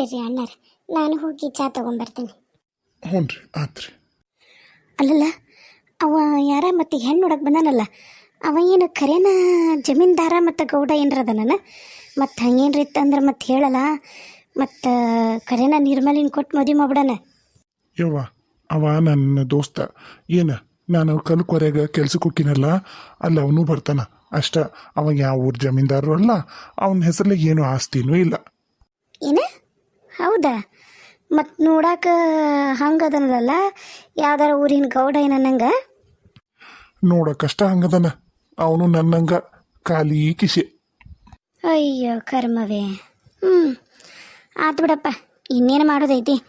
ನಡೀರಿ ಅಣ್ಣಾರ ನಾನು ಹೋಗಿ ಚಾ ತಗೊಂಡ್ಬರ್ತೀನಿ ಹ್ಞೂ ರೀ ಆತ್ರಿ. ಅಲ್ಲಲ್ಲ ಅವ ಯಾರ ಮತ್ತೆ ಹೆಣ್ಣು ನೋಡಕ್ಕೆ ಬಂದಾನಲ್ಲ ಅವ ಏನು ಖರೇನ ಜಮೀನ್ದಾರ ಮತ್ತು ಗೌಡ ಏನರದ ನಾನು ಮತ್ತು ಹಂಗೇನ್ರಿ ಇತ್ತಂದ್ರೆ ಮತ್ತೆ ಹೇಳಲ್ಲ ಮತ್ತು ಖರೇನ ನಿರ್ಮಲಿನ ಕೊಟ್ಟು ಮದುವೆ ಮಾಡ್ಬಿಡಣ. ಯವ್ವ ಅವ ನನ್ನ ದೋಸ್ತ. ಏನು ನಾನು ಕಲ್ಕೊರೆಗ ಕೆಲ್ಸಕ್ಕೆ ಹೋಗಿನಲ್ಲ ಅಲ್ಲಿ ಅವನು ಬರ್ತಾನ. ಅಷ್ಟ ಅವ ಯಾವ ಊರ್ ಜಮೀನ್ದಾರರು ಅಲ್ಲ ಅವನ ಹೆಸರಲ್ಲಿ ಏನು ಆಸ್ತಿನೂ ಇಲ್ಲ. ಹೌದಾ? ಮತ್ತು ನೋಡಾಕ ಹಂಗದನಲ್ಲ ಯಾವ್ದಾರ ಊರಿನ ಗೌಡ ಏನನ್ನಂಗ? ನೋಡಕ್ಕಷ್ಟ ಹಂಗದನ. ಅವನು ನನ್ನಂಗ ಖಾಲಿ ಕಿಸೆ. ಅಯ್ಯೋ ಕರ್ಮವೇ. ಹ್ಞೂ ಆತು ಬಿಡಪ್ಪ ಇನ್ನೇನು ಮಾಡೋದೈತಿ?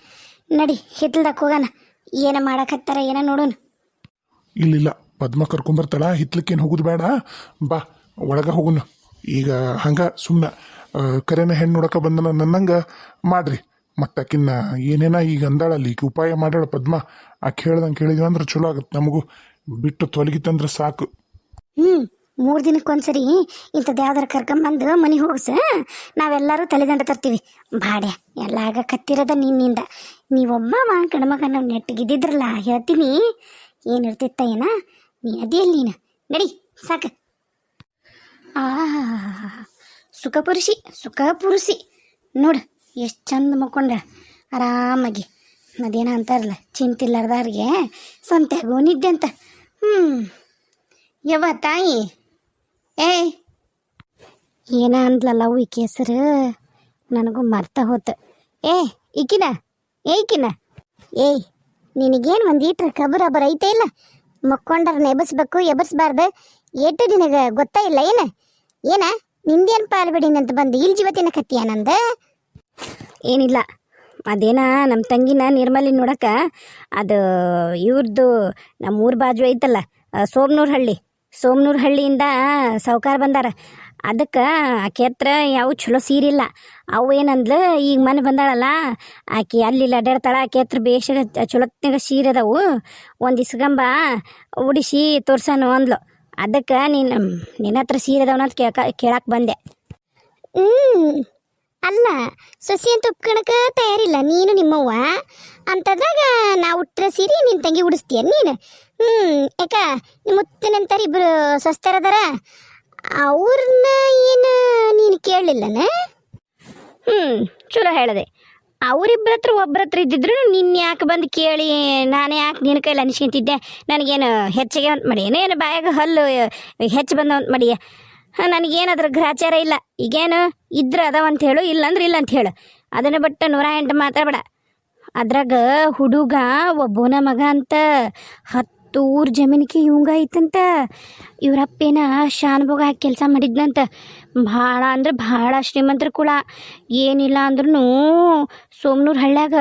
ನಡಿ ಹಿತ್ತಲ್ದಾಗ ಹೋಗೋಣ. ಏನ ಮಾಡಕತ್ತಾರ ಏನ ನೋಡೋಣ. ಇಲ್ಲಿಲ್ಲ ಪದ್ಮ ಕರ್ಕೊಂಬರ್ತಾಳ ಹಿತ್ಲಕ್ಕೇನು ಹೋಗುದು ಬೇಡ. ಬಾ ಒಳಗ ಹೋಗುನ. ಈಗ ಹಂಗ ಸುಮ್ಮನೆ ಕರೆನ ಹೆಣ್ಣು ನೋಡಕ ಬಂದನ ನನ್ನಂಗ ಮಾಡ್ರಿ. ಮತ್ತಾಕಿನ್ನ ಏನೇನ ಈಗ ಅಂದಾಳಲ್ಲಿ ಈಗ ಉಪಾಯ ಮಾಡಾಳ ಪದ್ಮ ಆಕೆ ಹೇಳ್ದಂಗೆ ಕೇಳಿದ್ವಿ ಅಂದ್ರೆ ಚಲೋ ಆಗುತ್ತೆ ನಮಗೂ. ಬಿಟ್ಟು ತೊಲಗಿತ್ತಂದ್ರೆ ಸಾಕು. ಹ್ಞೂ ಮೂರು ದಿನಕ್ಕೊಂದ್ಸರಿ ಇಂಥದ್ದು ಯಾವ್ದಾರು ಕರ್ಕೊಂಬಂದು ಮನೆ ಹೋಗ್ಸ. ನಾವೆಲ್ಲರೂ ತಲೆದಂಡ ತರ್ತೀವಿ. ಬಾಡ್ಯ ಎಲ್ಲ ಆಗಕತ್ತಿರೋದ ನಿನ್ನಿಂದ. ನೀವೊಬ್ಬ ಮಾ ಗಣಮಗನ ನೆಟ್ಟಗಿದ್ದಿದ್ರಲ್ಲ ಹೇಳ್ತೀನಿ. ಏನಿರ್ತಿತ್ತ ಏನ? ನೀ ಅದೇ ನೀನು. ನಡಿ, ಸಾಕು. ಆ ಸುಖಪುರುಷಿ ಸುಖಪುರುಷಿ ನೋಡು, ಎಷ್ಟು ಚಂದ ಮಕ್ಕೊಂಡ ಆರಾಮಾಗಿ. ಅದೇನ ಅಂತಾರಲ್ಲ ಚಿಂತಿಲ್ಲಾರ್ದವ್ರಿಗೆ ಸಂತ್ಯಾಗೋ ನಿದ್ದೆ ಅಂತ. ಹ್ಞೂ ಯವ್ವ, ತಾಯಿ. ಏ ಏನ ಅಂದ್ಲಲ್ಲ ಅವು ಈಕೆ ಹೆಸರು ನನಗೂ ಮರ್ತ ಹೋತು. ಏ, ಈಕಿನ? ಏ, ಈಕಿನ? ಏಯ್, ನಿನಗೇನು ಒಂದು ಈಟ್ರ ಕಬರ ಬರ ಐತೆ ಇಲ್ಲ? ಮಕ್ಕೊಂಡ್ರನ್ನ ಎಬಸ್ಬೇಕು, ಎಬಸ್ಬಾರ್ದು. ಏಟು ನಿನಗೆ ಗೊತ್ತಾ ಇಲ್ಲ ಏನ? ಏನ? ನಿಂದೇನು ಪಾಲು ಅಂತ ಬಂದು ಇಲ್ಲಿ ಜೀವತಿನ ಕತ್ತಿಯ ನಂದು? ಏನಿಲ್ಲ. ಅದೇನ ನಮ್ಮ ತಂಗಿನ ನಿರ್ಮಲಿ ನೋಡಕ ಅದು ಇವ್ರದ್ದು ನಮ್ಮ ಊರ ಬಾಜು ಐತಲ್ಲ ಸೋಮನೂರು ಹಳ್ಳಿ ಸೋಮನೂರು ಹಳ್ಳಿಯಿಂದ ಸಾವುಕಾರ ಬಂದಾರ. ಅದಕ್ಕೆ ಆಕೆ ಹತ್ರ ಯಾವ ಚಲೋ ಸೀರಿಲ್ಲ ಅವು ಏನಂದ್ಲು, ಈಗ ಮನೆ ಬಂದಾಳಲ್ಲ, ಆಕೆ ಅಲ್ಲಿ ಅಡ್ಡಾಡ್ತಾಳ ಆಕೆ ಹತ್ರ ಬೇಷ ಚಲೋತ್ನಾಗ ಸೀರೆ ಅದಾವು. ಒಂದು ಇಸ್ಗಂಬ ಉಡಿಸಿ ತೋರ್ಸನು ಅಂದ್ಲು. ಅದಕ್ಕೆ ನೀನು ನಿನ್ನ ಹತ್ರ ಸೀರೆ ಅದಾವನ ಅಂತ ಕೇಳ್ಕ ಕೇಳಕ್ಕೆ ಬಂದೆ. ಹ್ಞೂ ಅಲ್ಲ ಸಸಿ ಅಂತ ಒಪ್ಕೊಳಕ ತಯಾರಿಲ್ಲ ನೀನು ನಿಮ್ಮವ್ವ. ಅಂತದ್ರಾಗ ನಾ ಉಟ್ರ ಸೀರೆ ನಿನ್ನ ತಂಗಿ ಉಡಿಸ್ತೀಯ ನೀನು? ಹ್ಞೂ ಯಾಕ ನಿಮ್ಮ ಮುತ್ತಿನಂತಾರೆ ಇಬ್ಬರು ಸ್ವಸ್ಥರದಾರ ಅವ್ರನ್ನ ಏನು ನೀನು ಕೇಳಲಿಲ್ಲನ? ಹ್ಞೂ ಚಲೋ ಹೇಳಿದೆ. ಅವರಿಬ್ಬರ ಹತ್ರ ಒಬ್ಬರ ಹತ್ರ ಇದ್ದಿದ್ರು ನಿನ್ನ ಯಾಕೆ ಬಂದು ಕೇಳಿ? ನಾನು ಯಾಕೆ ನಿನ್ನ ಕೈಲಿ ಅನಿಸ್ಕೊಂತಿದ್ದೆ? ನನಗೇನು ಹೆಚ್ಚಿಗೆ ಅಂತ ಮಾಡಿ ಏನೇನು ಏನು ಬಾಯಾಗ ಹಲ್ಲು ಹೆಚ್ಚು ಬಂದ ಅಂತ ಮಾಡಿ. ನನಗೇನದ್ರ ಗ್ರಾಚಾರ ಇಲ್ಲ. ಈಗೇನು ಇದ್ರೆ ಅದಾವ ಅಂತ ಹೇಳು, ಇಲ್ಲಂದ್ರೆ ಇಲ್ಲ ಅಂತ ಹೇಳು. ಅದನ್ನು ಬಿಟ್ಟು ನೂರ ಎಂಟು ಮಾತಾಡಬೇಡ ಅದ್ರಾಗ ಹುಡುಗ ಒಬ್ಬನ ಮಗ ಅಂತ ಹತ್ತು ಊರ್ ಜಮೀನಿಗೆ ಇವಂಗ ಐತಂತ. ಇವ್ರಪ್ಪೇನ ಶಾನ್ಭೋಗ ಹಾಕಿ ಕೆಲಸ ಮಾಡಿದ್ನಂತ. ಭಾಳ ಅಂದ್ರೆ ಭಾಳ ಶ್ರೀಮಂತರ ಕುಳ ಏನಿಲ್ಲ ಅಂದ್ರೂ ಸೋಮನೂರು ಹಳ್ಳ್ಯಾಗ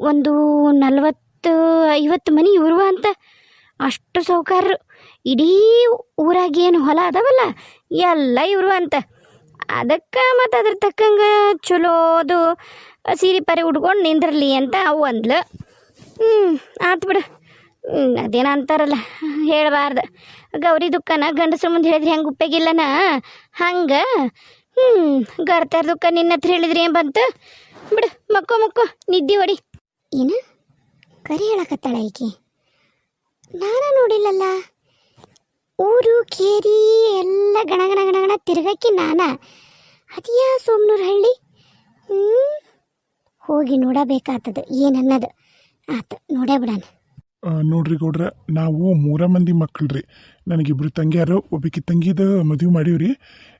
ಒಂದು ನಲ್ವತ್ತು, ಐವತ್ತು ಮನೆ ಇವ್ರುವ ಅಂತ. ಅಷ್ಟು ಸೌಕಾರರು ಇಡೀ ಊರಾಗೇನು ಹೊಲ ಅದಾವಲ್ಲ, ಎಲ್ಲ ಇವರು ಅಂತ. ಅದಕ್ಕೆ ಮತ್ತು ಅದ್ರ ತಕ್ಕಂಗೆ ಚಲೋದು ಸೀರೆ ಪರಿ ಉಟ್ಕೊಂಡು ನಿಂದ್ರಲಿ ಅಂತ ಅವು ಅಂದ್ಲು. ಹ್ಞೂ ಆತು ಬಿಡು. ಅದೇನೋ ಅಂತಾರಲ್ಲ, ಹೇಳಬಾರ್ದು. ಗೌರಿ ದುಃಖನ ಗಂಡಸ್ರ ಮುಂದೆ ಹೇಳಿದ್ರೆ ಹೆಂಗೆ ಉಪ್ಪೆಗಿಲ್ಲನ ಹಂಗೆ? ಹ್ಞೂ ಗರ್ತಾರ ದುಃಖ ನಿನ್ನ ಹತ್ರ ಹೇಳಿದ್ರಿ ಏನ್ ಬಂತು? ಬಿಡು, ಮಕ್ಕೋ ಮಕ್ಕೋ, ನಿದ್ದೆ ಹೊಡಿ. ಏನು? ಕರಿ ಹೇಳಕತ್ತಾಳ ಈಕೆ. ನಾನು ನೋಡಿಲ್ಲಲ್ಲ? ಊರು, ಕೇರಿ, ಎಲ್ಲ ಗಣ ಗಣ ಗಣ ಗಣ ನಾನ. ಅದಿಯಾ ಸೋಮನೂರು ಹಳ್ಳಿ? ಹ್ಞೂ ಹೋಗಿ ನೋಡಬೇಕಾಗ್ತದೆ ಏನನ್ನದು? ಆತ ನೋಡೇ ಬಿಡಣ ನೋಡ್ರಿ ಗೌಡ್ರ, ನಾವು ಮೂರ ಮಂದಿ ಮಕ್ಕಳ್ರಿ. ನನಗಿಬ್ರು ತಂಗಿಯಾರು, ಒಬ್ಬಾಕಿ ತಂಗಿದ ಮದುವೆ ಮಾಡೀವ್ರಿ.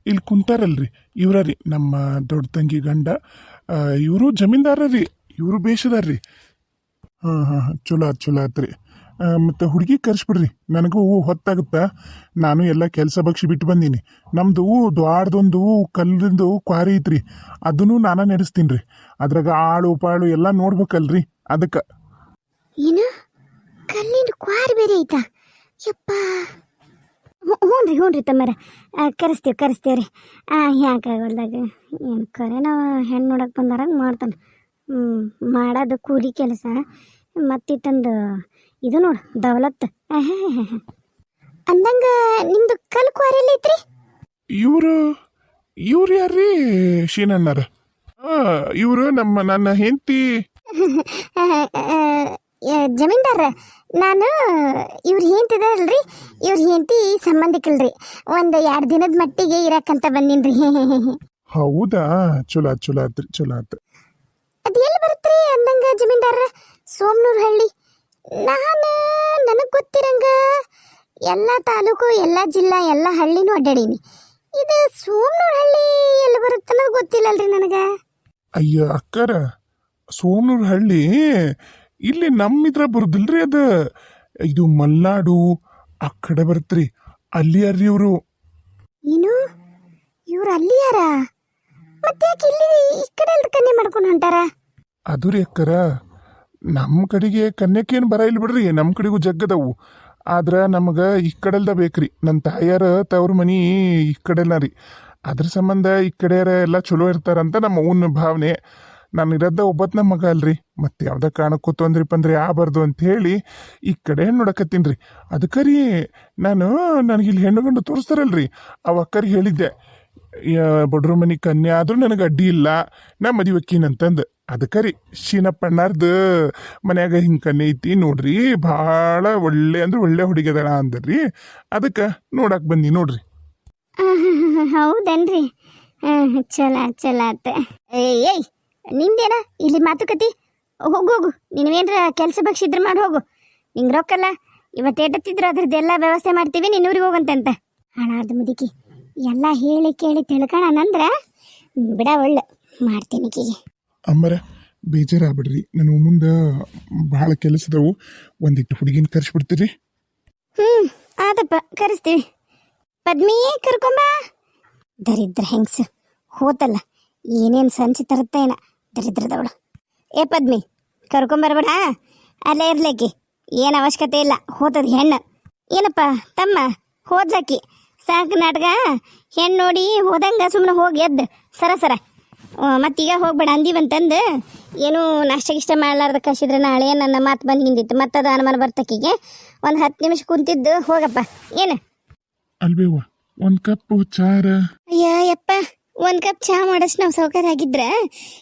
ಇಲ್ಲಿ ಕುಂತಾರಲ್ರಿ ಇವ್ರ ರೀ ನಮ್ಮ ದೊಡ್ಡ ತಂಗಿ ಗಂಡ. ಇವರು ಜಮೀನ್ದಾರ ರೀ ಇವರು ಬೇಷದಾರ್ರಿ. ಹಾಂ ಹಾಂ ಹಾಂ, ಚಲೋ ಆತು, ಚಲೋ ಆತ್ರಿ ಮತ್ತು ಹುಡುಗಿ ಕರ್ಸ್ಬಿಡ್ರಿ, ನನಗೂ ಹೊತ್ತಾಗುತ್ತಾ. ನಾನು ಎಲ್ಲ ಕೆಲಸ ಬಗ್ಸಿ ಬಿಟ್ಟು ಬಂದೀನಿ. ನಮ್ಮದು ದ್ವಾಡ್ದೊಂದು ಕಲ್ಲಿಂದು ಕ್ವಾರಿ ಐತ್ರಿ. ಅದನ್ನು ನಾನು ನಡೆಸ್ತೀನಿ ರೀ ಅದ್ರಾಗ ಆಳು, ಪಾಳು ಎಲ್ಲ ನೋಡ್ಬೇಕಲ್ರಿ, ಅದಕ್ಕೆ. ಏನು? ಕಲ್ಲಿನ ಕ್ವಾರ್ ಬೇರೆ ಐತಾ ಯಪ್ಪ ಹ್ಞೂ ರೀ ಹ್ಞೂ ರೀ ತಮ್ಮರ ಕರೆಸ್ತೇವೆ ಕರೆಸ್ತೇವೆ ರೀ ಯಾಕೆ ಆಗೋಲ್ದಾಗ ಏನು ಕರೆನ ಹೆಣ್ಣು ನೋಡಕ್ಕೆ ಬಂದಾರಂಗೆ ಮಾಡ್ತಾನೆ ಹ್ಞೂ ಮಾಡೋದು ಕೂಲಿ ಕೆಲಸ ಮತ್ತಿತ್ತಂದು ಇದು ನೋಡು ದವಲತ್ ಅಂದಂಗ ನಿಮ್ದು ಕಲ್ ಕ್ವಾರಿ ಎಲ್ಲಿ ಐತ್ರಿ ಇವರು ಇವ್ರು ಯಾರ್ರಿ ಶೀನಣ್ಣರ ಇವರು ನಮ್ಮ ನನ್ನ ಹೆಂಡತಿ ಜಮೀನ್ದಾರ ನಾನು ಇವ್ರ ಹೆಂಡ್ತಿದಾರಲ್ರಿ ಇವ್ರ ಹೆಂಡತಿ ಸಂಬಂಧಿಕಲ್ರಿ. ಒಂದು ಎರಡು ದಿನದ ಮಟ್ಟಿಗೆ ಇರಕ್ಕಂತ ಬಂದಿನ್ರಿ. ಹೌದಾ? ಚಲೋ ಆತ್ ಚಲೋ ಆತ್ರಿ ಚಲೋ ಆತ್. ಅದು ಎಲ್ಲಿ ಬರುತ್ತ್ರಿ ಅಂದಂಗ ಜಮೀನ್ದಾರ? ಸೋಮನೂರು ಹಳ್ಳಿ. ನಾನು ನನಗೆ ಗೊತ್ತಿರಂಗ ಎಲ್ಲ ತಾಲೂಕು ಎಲ್ಲ ಜಿಲ್ಲಾ ಎಲ್ಲ ಹಳ್ಳಿನೂ ಅಡ್ಡಾಡೀನಿ. ಇದು ಸೋಮನೂರು ಹಳ್ಳಿ ಎಲ್ಲಿ ಬರುತ್ತೆ ಅನ್ನೋದು ಗೊತ್ತಿಲ್ಲಲ್ರಿ ನನಗೆ. ಅಯ್ಯ ಅಕ್ಕರ ಸೋಮನೂರು ಹಳ್ಳಿ ಇಲ್ಲಿ ನಮ್ಮಿದ್ರ ಬರುದಿಲ್ರಿ ಅದ? ಇದು ಮಲ್ನಾಡು ಆ ಕಡೆ ಬರ್ತ್ರಿ. ಅಲ್ಲಿ ಯಾರ್ರಿ ಇವರು? ಏನು? ಇವ್ರು ಅಲ್ಲಿ ಯಾರ ಮತ್ತೆ ಯಾಕೆ ಇಲ್ಲಿ ಈ ಕಡೆ ಕನ್ನೆ ಮಾಡ್ಕೊಂಡು ಹೊಂಟಾರ? ಅದು ರೀ ಅಕ್ಕರ ನಮ್ಮ ಕಡೆಗೆ ಕನ್ಯಕ್ಕೇನು ಬರ ಇಲ್ಲ ಬಿಡ್ರಿ ನಮ್ಮ ಕಡೆಗೂ ಜಗ್ಗದವು ಆದ್ರೆ ನಮಗೆ ಈ ಕಡೆಲ್ದ ಬೇಕ್ರಿ. ನನ್ನ ತಾಯಾರ ತವ್ರ ಮನಿ ಈ ಕಡೆಲ್ಲ ರೀ. ಅದ್ರ ಸಂಬಂಧ ಈ ಕಡೆಯರ ಎಲ್ಲ ಚಲೋ ಇರ್ತಾರಂತ ನಮ್ಮ ಅವನ ಭಾವನೆ. ನಾನು ಇರೋದ ಒಬ್ಬತ್ನ ಮಗ ಅಲ್ರಿ. ಮತ್ತೆ ಯಾವ್ದ ಕಾರಣಕ್ಕೂ ತೊಂದ್ರೆ ಪಂದ್ರೆ ಆಗಬಾರ್ದು ಅಂತ ಹೇಳಿ ಈ ಕಡೆ ನೋಡಕತ್ತೀನಿ ರೀ. ಅದಕ್ಕೆ ರೀ ನಾನು ನನಗಿಲ್ಲಿ ಹೆಣ್ಣು ಗಂಡು ತೋರಿಸ್ತಾರಲ್ರಿ. ಅವ ಅಕ್ಕರಿ ಹೇಳಿದ್ದೆ ಬಡ್ರ ಮನಿ ಕನ್ಯಾ ಆದ್ರೂ ನನಗೆ ಅಡ್ಡಿ ಇಲ್ಲ. ನಾ ಮದಿವಕ್ಕೀನಂತಂದು ಅದಕ್ಕೆ ರೀ, ಶೀನಪ್ಪಣ್ಣಾರ್ದು, ಮನ್ಯಾಗ ಹಿಂಗೆ ಕನ್ಯೆ ಐತಿ ನೋಡ್ರಿ. ಭಾಳ ಒಳ್ಳೆ ಅಂದ್ರೆ ಒಳ್ಳೆ ಹುಡುಗಿದಳ ಅಂದ್ರಿ ಅದಕ್ಕೆ ನೋಡಕ್ ಬಂದಿ ನೋಡ್ರಿ. ಹೌದನ್ರಿ. ಚಲ ಚಲ ಆತ. ಏಯ್ ನಿಂದೇನ? ಇಲ್ಲಿ ಮಾತುಕತಿ ಹೋಗು ಹೋಗು. ನೀವೇನ್ರ ಕೆಲಸ ಬಗ್ಸಿದ್ರೆ ಮಾಡಿ ಹೋಗು. ನಿಂಗೆ ರೊಕ್ಕಲ್ಲ. ಇವತ್ತು ಎಟ್ಟತ್ತಿದ್ರು ಅದ್ರದ್ದೆಲ್ಲ ವ್ಯವಸ್ಥೆ ಮಾಡ್ತೀವಿ ನೀನು ಊರಿಗೆ ಹೋಗಂತಂತ. ಹಣದ ಮುದುಕಿ. ಎಲ್ಲ ಹೇಳಿ ಕೇಳಿ ತಿಳ್ಕೊಳನಂದ್ರ ಬಿಡ ಒಳ್ಳೆ. ಮಾಡ್ತೀನಿ ಈಕಿಗೆ. ಅಮ್ಮರ ಬೇಜಾರಾಗ್ಬಿಡ್ರಿ. ನಾನು ಮುಂದೆ ಭಾಳ ಕೆಲಸದವು ಒಂದಿಟ್ಟು ಹುಡುಗಿನ ಕರೆಸ್ಬಿಡ್ತೀರಿ? ಹ್ಞೂ ಆದಪ್ಪ ಕರೆಸ್ತೀವಿ. ಪದ್ಮಿ ಕರ್ಕೊಂಬ. ದರಿದ್ರ ಹೆಂಗ್ಸು ಹೋತಲ್ಲ. ಏನೇನು ಸಂಚಿ ತರುತ್ತೇನ. ದರಿದ್ರದವಳು. ಏ ಪದ್ಮಿ ಕರ್ಕೊಂಬರ್ಬೇಡ ಅಲ್ಲೇ ಇರ್ಲೇಕಿ ಏನು ಅವಶ್ಯಕತೆ ಇಲ್ಲ. ಹೋತದ ಹೆಣ್ಣು. ಏನಪ್ಪ ತಮ್ಮ ಹೋದಕ್ಕಿ ಸಾಕು ನಾಟಕ. ಹೆಣ್ಣು ನೋಡಿ ಹೋದಂಗೆ ಸುಮ್ಮನೆ ಹೋಗಿ ಎದ್ದು. ಸರ ಸರ. ಮತ್ತೀಗ ಹೋಗ್ಬೇಡ ಅಂದೀವಂತಂದು ಏನೂ ನಾಷ್ಟ ಗಿಷ್ಟ ಮಾಡ್ಲಾರ್ದ ಕಸಿದ್ರೆ ನಾಳೆ ನನ್ನ ಮಾತು ಬಂದು ನಿಂದಿತ್ತು ಮತ್ತದು ಅನುಮಾನ ಬರ್ತಕ್ಕಿಗೆ ಒಂದು ಹತ್ತು ನಿಮಿಷ ಕುಂತಿದ್ದು ಹೋಗಪ್ಪ. ಏನು? ಅಲ್ಬೇವ ಒಂದು ಕಪ್ಪು ಚಾರ ಅಯ್ಯ ಯಪ್ಪ. ಒಂದು ಕಪ್ ಚಹಾ ಮಾಡೋಷ್ಟು ನಾವು ಸೌಕರ್ಯ ಆಗಿದ್ರ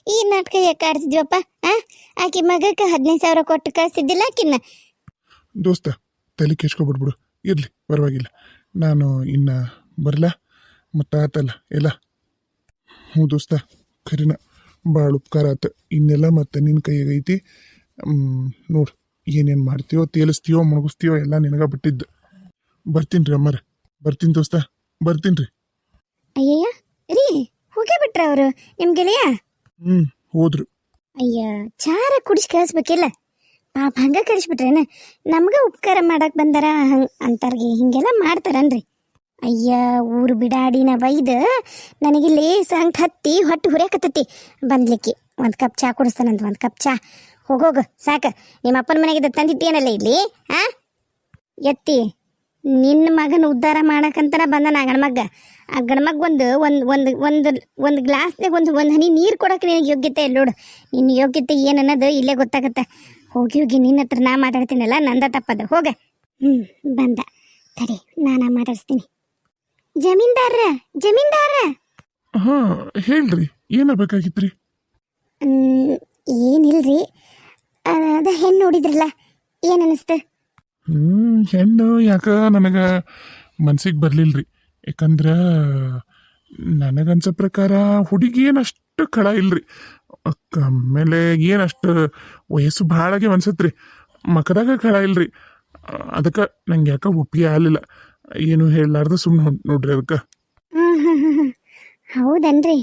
ಈ ನಾಟಕ ಯಾಕೆ ಆಡ್ತಿದ್ವಪ್ಪ ಆ? ಆಕಿ ಮಗಕ್ಕೆ ಹದಿನೈದು ಸಾವಿರ ಕೊಟ್ಟು ಕಳಿಸ್ತಿದ್ದಿಲ್ಲ ಆಕಿನ್ನ? ದೋಸ್ತ ತಲೆ ಕೆಚ್ಕೊಬಿಡ್ಬಿಡು ಇರ್ಲಿ ಪರವಾಗಿಲ್ಲ. ನಾನು ಇನ್ನ ಬರಲಾ ಮತ್ತ ಆತಲ್ಲ ಎಲ್ಲ? ಹ್ಞೂ ದೋಸ್ತ ಖರೀನ ಭಾಳ ಉಪಕಾರ ಆತ. ಇನ್ನೆಲ್ಲ ಮತ್ತೆ ನಿನ್ನ ಕೈಯಾಗ ಐತಿ. ನೋಡು ಏನೇನು ಮಾಡ್ತೀಯೋ ತೇಲಿಸ್ತೀಯೋ ಮುಳುಗಿಸ್ತೀಯೋ ಎಲ್ಲ ನಿನಗ ಬಿಟ್ಟಿದ್ದು. ಬರ್ತೀನಿ ರೀ ಅಮ್ಮರ. ಬರ್ತೀನಿ ದೋಸ್ತ ಬರ್ತೀನಿ ರೀ. ಅಯ್ಯಯ್ಯ ಅವರು? ನಿಮ್ ಗೆಳೆಯ? ಹ್ಞೂ ಹೋದ್ರು. ಅಯ್ಯ ಚಾರ ಕುಡಿಸಿ ಕಳಿಸ್ಬೇಕಿಲ್ಲ. ಪಾಪ ಹಂಗ ಕಳಿಸ್ಬಿಟ್ರೇನ ನಮ್ಗ ಉಪಕಾರ ಮಾಡಕ್ ಬಂದಾರ ಹಂಗ್ ಅಂತಾರ್ಗೆ. ಹಿಂಗೆಲ್ಲ ಮಾಡ್ತಾರನ್ರಿ. ಅಯ್ಯ ಊರು ಬಿಡಾಡಿನ ನನಗೆ ಲೇಸ್ ಸಂಕಟ ಹತ್ತಿ ಹೊಟ್ಟು ಹುರಿಯಾಕತ್ತತಿ. ಬಂದ್ಲಿಕ್ಕಿ ಒಂದು ಕಪ್ ಚಾ ಕುಡಿಸ್ತಾನಂತ ಒಂದು ಕಪ್ ಚಾ. ಹೋಗೋಗು ಸಾಕ. ನಿಮ್ಮ ಅಪ್ಪನ ಮನೆಗಿದ್ದ ತಂದಿದ್ದೇನಲ್ಲ ಇಲ್ಲಿ ಆ? ಎತ್ತಿ. ನಿನ್ನ ಮಗನ ಉದ್ಧಾರ ಮಾಡಕ್ಕಂತನ ಬಂದನ ಆ ಗಣಮಗ್ಗ ಆ ಗಣಮಗ್ ಒಂದು ಒಂದು ಒಂದು ಒಂದು ಒಂದು ಗ್ಲಾಸ್ನಾಗ ಒಂದು ಒಂದು ಹನಿ ನೀರು ಕೊಡಕ್ಕೆ ನಿನಗೆ ಯೋಗ್ಯತೆ ಇಲ್ಲ ನೋಡು. ನಿನ್ನ ಯೋಗ್ಯತೆ ಏನು ಅನ್ನೋದು ಇಲ್ಲೇ ಗೊತ್ತಾಗತ್ತೆ. ಹೋಗಿ ಹೋಗಿ ನಿನ್ನ ಹತ್ರ ನಾ ಮಾತಾಡ್ತೀನಲ್ಲ ನಂದ ತಪ್ಪದ. ಹೋಗ. ಹ್ಞೂ ಬಂದ. ಸರಿ ನಾನು ಮಾತಾಡಿಸ್ತೀನಿ. ಜಮೀನ್ದಾರ ಜಮೀನ್ದಾರ. ಹಾಂ ಹೇಳ್ರಿ ಏನಾಗಬೇಕಾಗಿತ್ರಿ ಏನಿಲ್ಲ ಏನಿಲ್ರಿ. ಅದ ಹೆಣ್ಣು ನೋಡಿದ್ರಲ್ಲ ಏನು ಅನಿಸ್ತು? ಹ್ಞೂ ಹೆಣ್ಣು ಯಾಕ ನನಗೆ ಮನ್ಸಿಗೆ ಬರಲಿಲ್ರಿ? ಯಾಕಂದ್ರೆ ನನಗನ್ಸೋ ಪ್ರಕಾರ ಹುಡುಗಿ ಏನಷ್ಟು ಕಳ ಇಲ್ರಿ. ಆಮೇಲೆ ಏನಷ್ಟು ವಯಸ್ಸು ಭಾಳಾಗೆ ಅನ್ಸತ್ರಿ. ಮಕದಾಗ ಕಳ ಇಲ್ರಿ. ಅದಕ್ಕೆ ನಂಗೆ ಯಾಕೆ ಒಪ್ಪಿಗೆ ಆಗಲಿಲ್ಲ. ಏನು ಹೇಳಲಾರ್ದು ಸುಮ್ಮನೆ ನೋಡ್ರಿ ಅದಕ್ಕೆ. ಹ್ಮ್ ಹ್ಮ್ ಹ್ಮ್ ಹ್ಮ್. ಹೌದನ್ರಿ.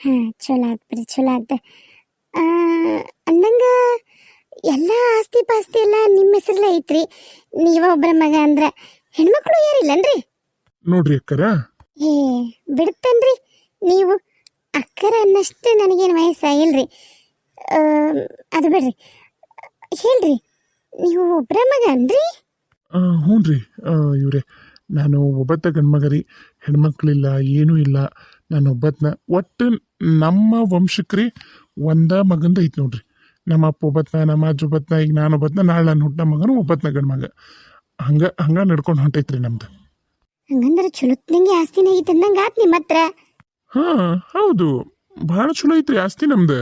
ಹಾಂ, ಚಲೋ ಬಿಡಿ ಚಲೋ ಆಗ್ತ ಅಂದಂಗ ಎಲ್ಲ ಆಸ್ತಿ ಪಾಸ್ತಿ ಎಲ್ಲ ನಿಮ್ಮ ಹೆಸರಲ್ಲೇ ಐತ್ರಿ. ನೀವ ಒಬ್ಬರ ಮಗ ಅಂದ್ರ ಹೆಣ್ಮಕ್ಳು ಯಾರಿಲ್ಲನ್ರಿ ನೋಡ್ರಿ ಅಕ್ಕರ. ಏ ಬಿಡ್ತನ್ರಿ. ನೀವು ಅಕ್ಕರ ಅನ್ನಷ್ಟು ನನಗೇನು ವಯಸ್ಸಾಗಿಲ್ರಿ. ಅದು ಬಿಡ್ರಿ. ಹೇಳ್ರಿ ನೀವು ಒಬ್ಬರ ಮಗ ಅನ್ರಿ ಹ್ಞೂ ರೀ ಇವ್ರೆ ನಾನು ಒಬ್ಬತ್ತ ಗಂಡ್ಮಗರಿ. ಹೆಣ್ಮಕ್ಳಿಲ್ಲ ಏನೂ ಇಲ್ಲ. ನಾನು ಒಬ್ಬತ್ನ ಒಟ್ಟು ನಮ್ಮ ವಂಶಕ್ರಿ ಒಂದ ಮಗಂದ ಐತಿ ನೋಡ್ರಿ. ನಮ್ಮ ಅಪ್ಪ ಒಬ್ಬತ್ನ ನಮ್ಮ ಅಜ್ಜ ಒಬ್ಬತ್ನ ಈಗ ನಾನು ಒಬ್ಬತ್ನ ನಾಳೆ ನನ್ನ ಹುಟ್ಟ ಮಗನು ಒಬ್ಬತ್ನ ಗಂಡ್ಮಗ ಹಂಗ ಹಂಗ ನಡ್ಕೊಂಡು ಹೊಂಟೈತ್ರಿ ನಮ್ದು. ಹಂಗಂದ್ರೆ ಚಲೋತ್ನಂಗೆ ಆಸ್ತಿನ ಐತೆ ಅಂದಂಗೆ ಆತ್ ನಿಮ್ಮ ಹತ್ರ ಹಾ ಹೌದು. ಭಾಳ ಚಲೋ ಐತ್ರಿ ಆಸ್ತಿ ನಮ್ದು.